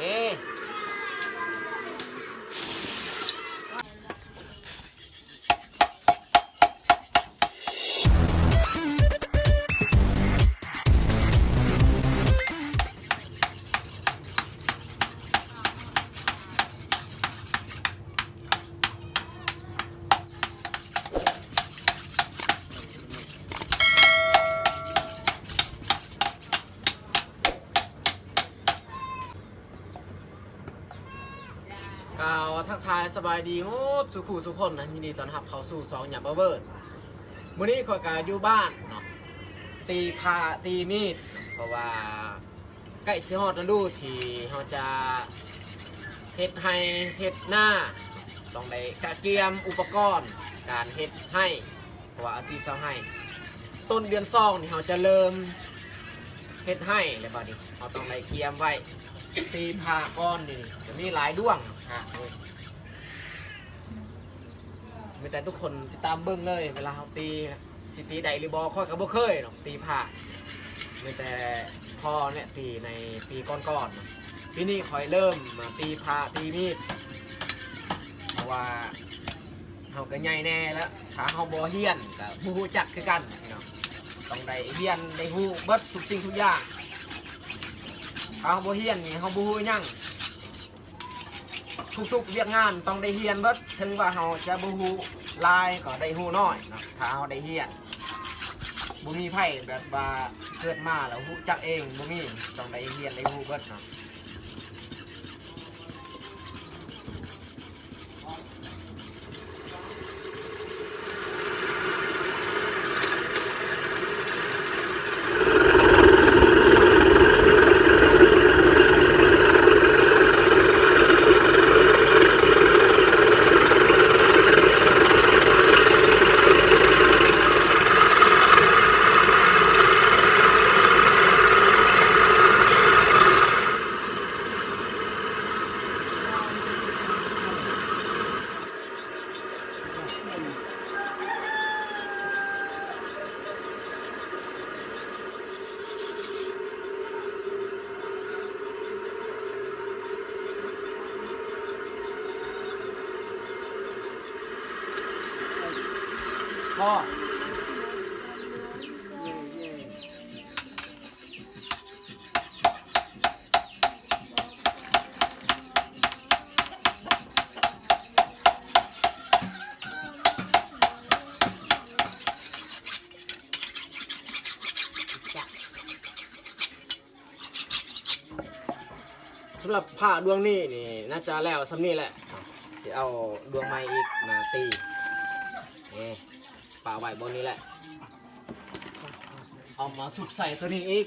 Eh. บายดีโอ้สุขุสุขคนนะยินดีต้อนรับเข้าสู่สองหยาบเบิร์ดมื้อนี้ข่อยก็อยู่บ้านเนาะตีพาตีมีดเพราะว่าใกล้สิฮอดฤดูที่เฮาจะเฮ็ดให้เฮ็ดหน้าต้องได้กะเกียมอุปกรณ์การเฮ็ดให้เพราะว่าอาชีพเช้าให้ ต้นเดือนซองนี่เราจะเริ่มเฮ็ดให้แล้วบัดนี้เราต้องได้เกียมไว้ตีผาก้อนนี่จะมีหลายด้วงฮะนี่ มีแต่ทุกคนติดตามเบิ้งเลย เวลาเขาตีสิตีใดหรือบอคอยกับบ่เคยหรอกตีผ่ามีแต่พ่อเนี่ยตีในตีก้อนๆเนาะทีนี้คอยเริ่มมาตีผ่าตีมีดเพราะว่าเขาก็ใหญ่แน่แล้วถ้าเขาบ่เฮียนก็บ่ฮู้จักคือกันพี่น้องต้องได้เฮียนได้ฮู้เบิดทุกสิ่งทุกอย่างถ้าเขาบ่เฮียนนี่เขาบ่ฮู้ยัง ทุกๆเรียกงานต้องได้เฮียนเบิดถึงว่าเขาจะบ่ฮู้ลายก็ได้ฮู้น้อยเนาะถ้าเขาได้เฮียนบ่มีไผแบบว่าเกิดมาแล้วฮู้จักเองบ่มีต้องได้เฮียนได้ฮู้เบิดเนาะ พ่อสำหรับผ้าดวงนี้นี่น่าจะแล้วสำนี้แหละสิเอาดวงไม้อีกมาตีนี่ ป่าไว้บนนี้แหละ เอามาสุบใส่ตัวนี้อีก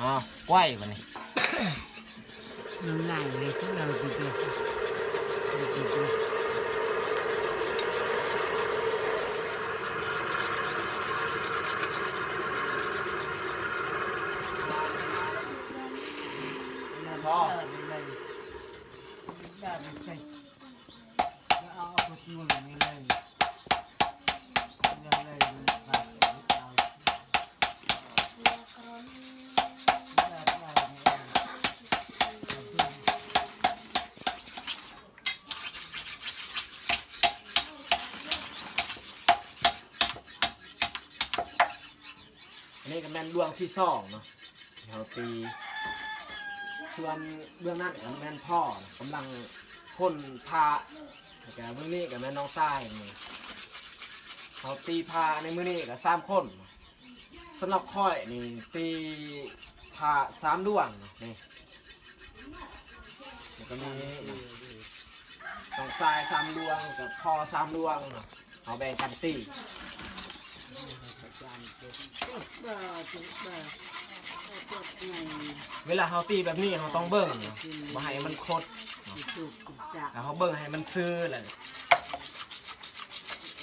อ๋อไหววันนี้ nó này này chứ nào thì kìa ก็แม่นดวงที่สองเนาะเราตี ส่วนเบื้องนั้นก็แม่นพ่อกำลังพ่นพาแล้วก็เบื้องนี้ก็แม่นน้องใต้นี่เขาตีพาในมือนี้ก็สามคนสำหรับค่อยนี่ตีพาสามดวงนี่แล้วก็มีน้องทรายสามดวงกับพ่อสามดวงเนาะเอาแบ่งกันตี Bà, chị, bà. Bà, chị, này. เวลาเขาตีแบบนี้เขาต้องเบิ่งเนาะบ่ให้มันคด Chị, chụp, chụp chặt. แล้วเขาเบิ่งให้มันซื่อเลย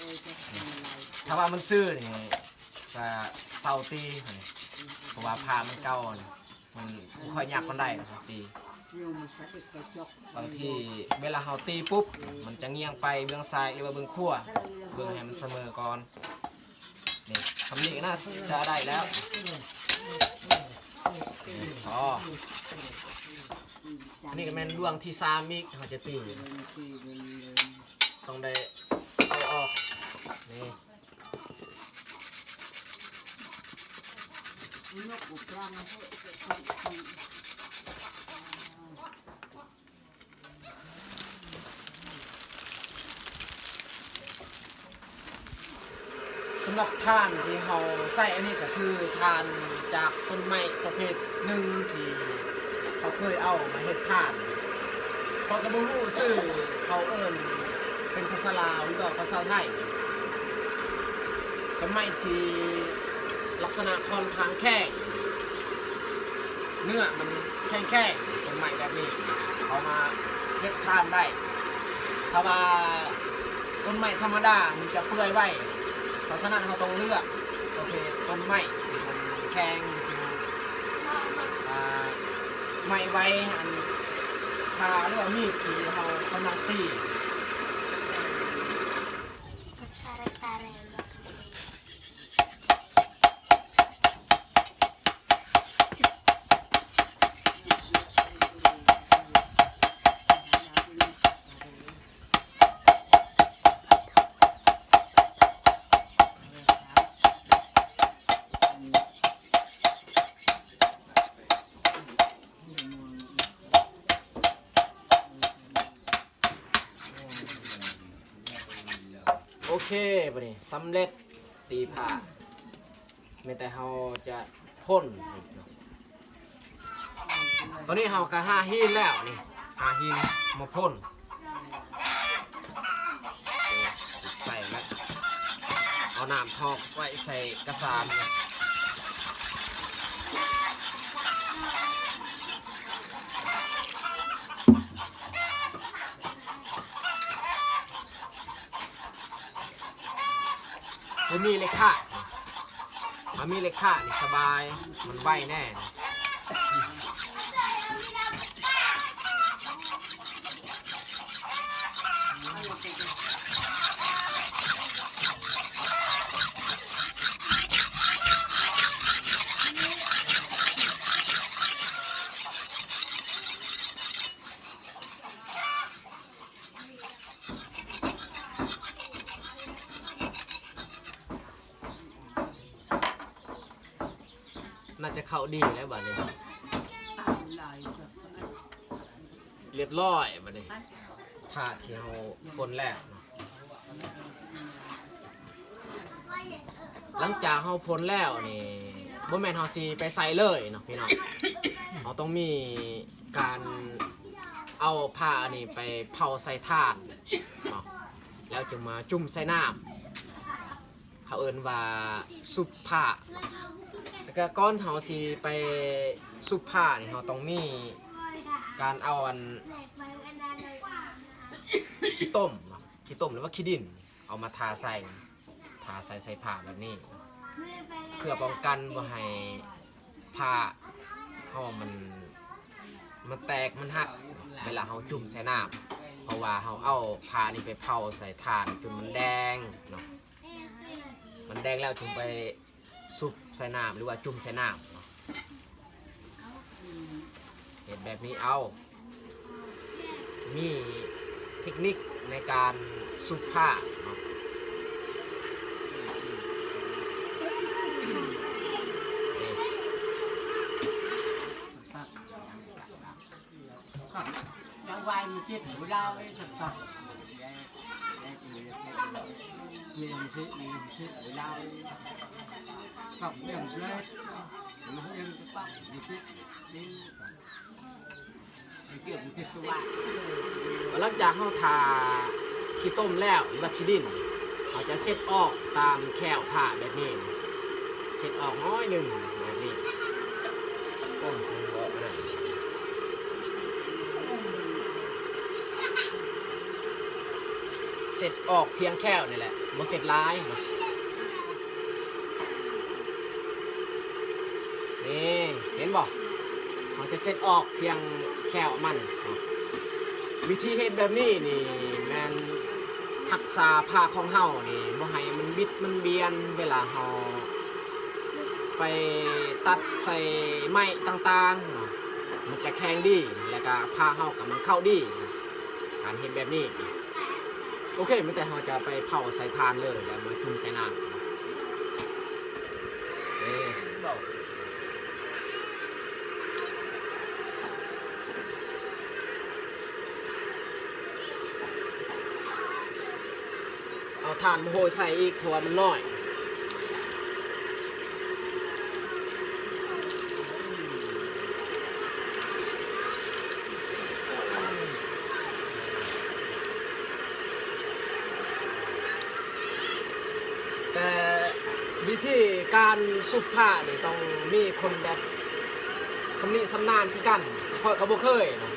Ôi, chắc này này. ถ้าว่ามันซื่อนี่ก็เศร้าตีนี่เพราะว่าพามันเก่านี่มันบ่ค่อยยักมันได้นะครับตี Ôi, อยู่มันใส่กระจกบางทีเวลาเราตีปุ๊บ มันจะเงียงไปเบื้องซ้ายหรือว่าเบื้องขวาเบื้องให้มันเสมอก่อน นี่ทำนี้ก็น่าจะได้แล้วอ๋ออันนี่ก็แม่นดวงที่สามอีกเขาจะตีต้องได้เอาออกนี่นกอุกรัง หรับท่านที่เขาใส่อันนี้ก็คือทานจากต้นไม้ประเภทหนึ่งที่เขาเคยเอามาเฮ็ดทานเพอกระบุรู้ชื่อเขาเอิ้นเป็นภาษาลาวหรือว่าภาษาไทยต้นไม้ที่ลักษณะค่อนข้างแข็งเนื้อมันแข็งแข็งๆต้นไม้แบบนี้เอามาเฮ็ดทานได้ถ้าว่าต้นไม้ธรรมดามันจะเปื่อยไว้ เพราะฉะนั้นเราต้องเลือกประเภทต้นไม้ที่มันแข็งอ่าไม้ไว้อันทาหรือว่ามีดที่เรากำลังตีำเร็จตีผ่าไม่แต่เราจะพ่นอีกเนาะตอนนี้เราก็ห้าหินแล้วนี่ห้าหินมาพ่นใส่แล้วเอาน้ำทอกไว้ใส่กระสาน มันมีเลยค่ะมันมีเลยค่ะนี่สบาย มันไวแน่ เข้าดีแล้วบัดนี้ เรียบร้อยบัดนี้ผ่าที่เราพ่นแล้วเนาะหลังจากเราพ่นแล้วนี่บ่แม่นเฮาสิไปใส่เลยเนาะพี่น้องเราต้องมีการเอาผ้าอันนี้ไปเผาใส่ถาดเนาะแล้วจึงมาจุ่มใส่น้ำเขาเอิ้นว่าซุปผ้าเนาะ ก็ก้อนเฮาสิไปซุปผ้านี่เราต้องมีการเอาอันขี้ต้มเนาะขี้ต้มหรือว่าขี้ดิน เอามาทาใส่ทาใส่ใส่ผ้าแบบนี้ เพื่อป้องกันบ่ให้ผ้าเฮามันมันแตกมันหักเวลาเฮาจุ่มใส่น้ำเพราะว่าเฮาเอาผ้านี่ไปเผาใส่ถ่านจนมันแดงเนาะมันแดงแล้วจึงไป ซุปใส่น้ำหรือว่าจุ่มใส่น้ำเนาะเห็นแบบนี้เอา มีเทคนิคในการซุปผ้าเนาะวายมีจิตหูเราไอ้สักสักเรียนที่มีที่หูเรา กับเรื่องเลยมันเรื่องปั๊บมีที่นี่มีเกี่ยวกับที่ตัวหลังจากเฮาทาขี้ต้มแล้วหรือว่าขี้ดินเขาจะเซ็ตออกตามแควผ้าแบบนี้เซ็ตออกน้อยหนึ่งแบบนี้ต้มคุณบอกนะเสร็จออกเพียงแค่วนี่แหละบ่เสร็จร้ายเนาะนี่เห็นบอกเขาจะเซ็ตออกเพียงแค่มันเนวิธีเฮ็ดแบบนี้นี่แมนรักษาผ้าของเฮานี่บ่ให้มันบิดมันเบียนเวลาเฮาไปตัดใส่ไม้ต่างๆ มันจะแข็งดีแล้วก็ผ้าเฮากับมันเข้าดี การเฮ็ดแบบนี้ โอเคไม่แต่เราจะไปเผาใส่ทานเลยแล้วมาคุมใส่น้ำเอ๊ะ เอาทานมาโหยใส่อีกเพราะว่ามันน้อยแต่วิธีการสุบผ้านี่ต้องมีคนแบบสำนิสำนานคือกันคอยกระโบเคยนะ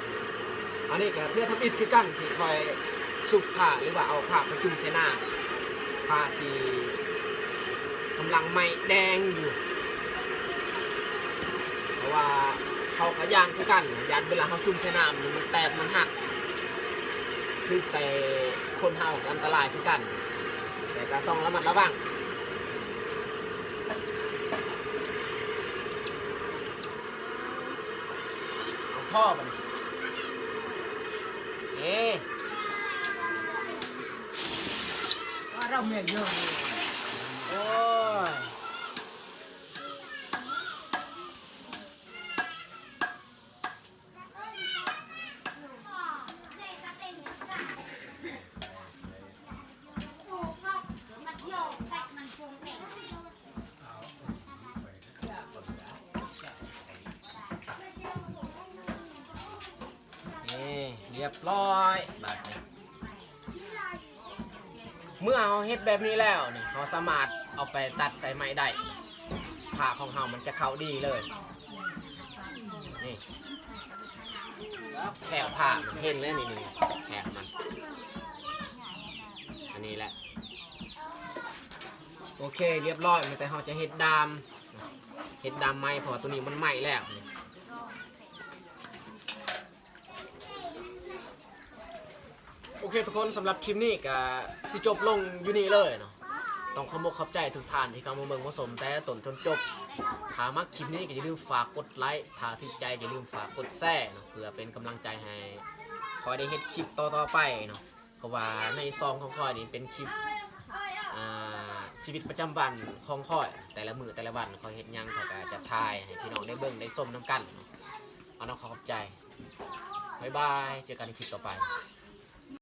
อันนี้ก็เพื่อทำอิฐคือกันที่คอยสุบผ้าหรือว่าเอาผ้าไปจุ่มใส่น้ำ ผ้าที่กำลังไหม้แดงอยู่ เพราะว่าเขากระยานคือกันยานเวลาเขาจุ่มใส่น้ำมันแตกมันหักคือใส่คนเฮาอันตรายคือกัน แต่ก็ต้องระมัดระวังพ่อไปเอ๊ะ ว่าเราเมียเยอะโอ้ยนี่เรียบร้อยแบบนี้ เมื่อเอาเฮ็ดแบบนี้แล้วนี่เราสามารถเอาไปตัดใส่ไม้ได้ผ้าของเรามันจะเข้าดีเลยนี่แขวผ้ามันเห็นเลยนี่นี่แขวมันอันนี้แหละโอเคเรียบร้อยแต่เราจะเฮ็ดดามเฮ็ดดามไม้เพอตัวนี้มันไหม้แล้วนี่ โอเคทุกคนสำหรับคลิปนี้ก็สิจบลงอยู่นี่เลยเนาะต้องขอบกขอบใจทุกท่านที่เข้ามาเบิ่งมาชมแต่ต้นจนจบถามักคลิปนี้ก็อย่าลืมฝากกดไลค์ถ้าที่ใจอย่าลืมฝากกดแชร์เนาะเพื่อเป็นกำลังใจให้คอยได้เฮ็ดคลิปต่อๆไปเนาะเพราะว่าในซองของคอยนี่เป็นคลิปอาชีวิตประจำวันของคอย แต่ละมือแต่ละวันคอยเฮ็ดยังคอยก็จะถ่ายให้พี่น้องได้เบิ่งได้ชมนํกันเอานาะขอขอบใจบ๊ายบายเจอกันในคลิปต่อไป